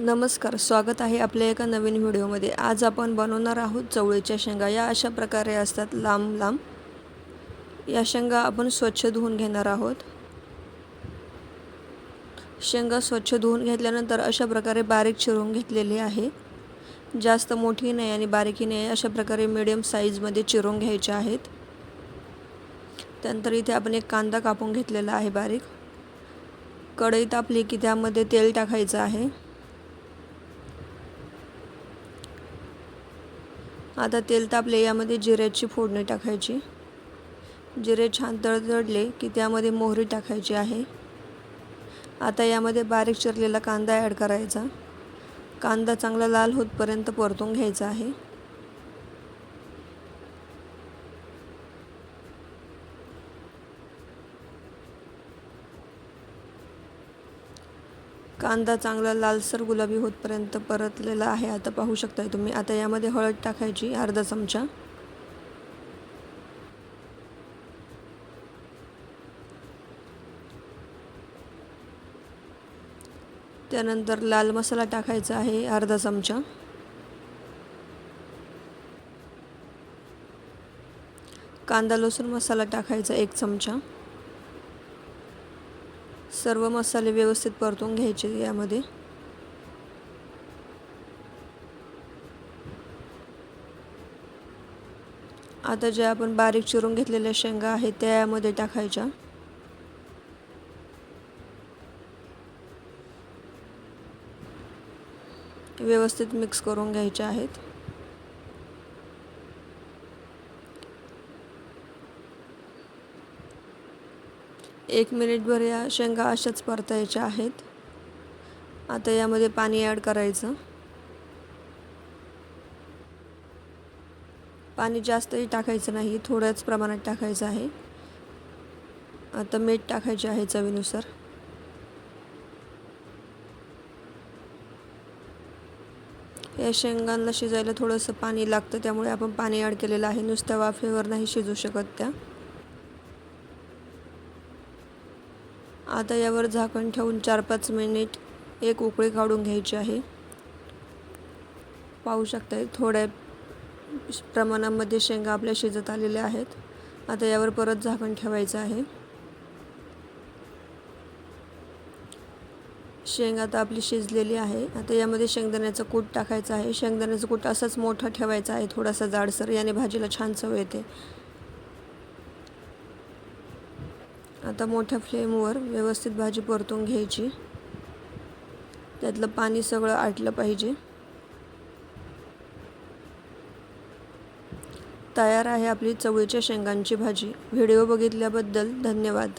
नमस्कार स्वागत आहे आपल्या एका नवीन व्हिडिओमध्ये. आज आपण बनवणार आहोत चवळीच्या शेंगा. या अशा प्रकारे असतात लांब लांब. या शेंगा आपण स्वच्छ धुवून घेणार आहोत. शेंगा स्वच्छ धुवून घेतल्यानंतर अशा प्रकारे बारीक चिरून घेतलेली आहे. जास्त मोठी नाही आणि बारीकी नाही अशा प्रकारे मिडियम साईजमध्ये चिरून घ्यायचे आहेत. त्यानंतर इथे आपण एक कांदा कापून घेतलेला आहे बारीक. कढई तापली की त्यामध्ये तेल टाकायचं आहे. आता तेल तापले यामध्ये जिऱ्याची फोडणी टाकायची. जिरे छान तडतडले की त्यामध्ये मोहरी टाकायची आहे. आता यामध्ये बारीक चिरलेला कांदा ॲड करायचा. कांदा चांगला लाल होतपर्यंत परतून घ्यायचा आहे. कांदा चांगला लालसर गुलाबी होतपर्यंत परतलेला आहे. आता पाहू शकताय तुम्ही. आता यामध्ये हळद टाकायची अर्धा चमचा. त्यानंतर लाल मसाला टाकायचा आहे अर्धा चमचा. कांदा लसूण मसाला टाकायचा एक चमचा. सर्व मसाले व्यवस्थित परतून घ्यायचे यामध्ये. आता ज्या आपण बारीक चिरून घेतलेल्या शेंगा आहेत त्या यामध्ये टाकायच्या. व्यवस्थित मिक्स करून घ्यायच्या आहेत. एक मिनिटभर या शेंगा अशाच परतायच्या आहेत. आता यामध्ये पाणी ॲड करायचं. पाणी जास्तही टाकायचं नाही थोड्याच प्रमाणात टाकायचं आहे. आता मीठ टाकायचे आहे चवीनुसार. या शेंगांना शिजायला थोडंसं पाणी लागतं त्यामुळे आपण पाणी ॲड केलेलं आहे. नुसत्या वाफेवर नाही शिजू शकत त्या. आता यावर झाकण ठेवून चार पाच मिनिट एक उकळी काढून घ्यायची आहे. पाहू शकता थोड्या प्रमाणामध्ये शेंगा आपल्या शिजत आलेल्या आहेत. आता यावर परत झाकण ठेवायचं आहे. शेंग आता आपली शिजलेली आहे. आता यामध्ये शेंगदाण्याचं कूट टाकायचं आहे. शेंगदाण्याचं कूट असंच मोठं ठेवायचं आहे. थोडासा जाडसर याने भाजीला छान चव येते. आता मोठ्या फ्लेमवर व्यवस्थित भाजी परतून घ्यायची. त्यातलं पाणी सगळं आटलं पाहिजे. तयार आहे आपली चवळीच्या शेंगांची भाजी. व्हिडिओ बघितल्याबद्दल धन्यवाद.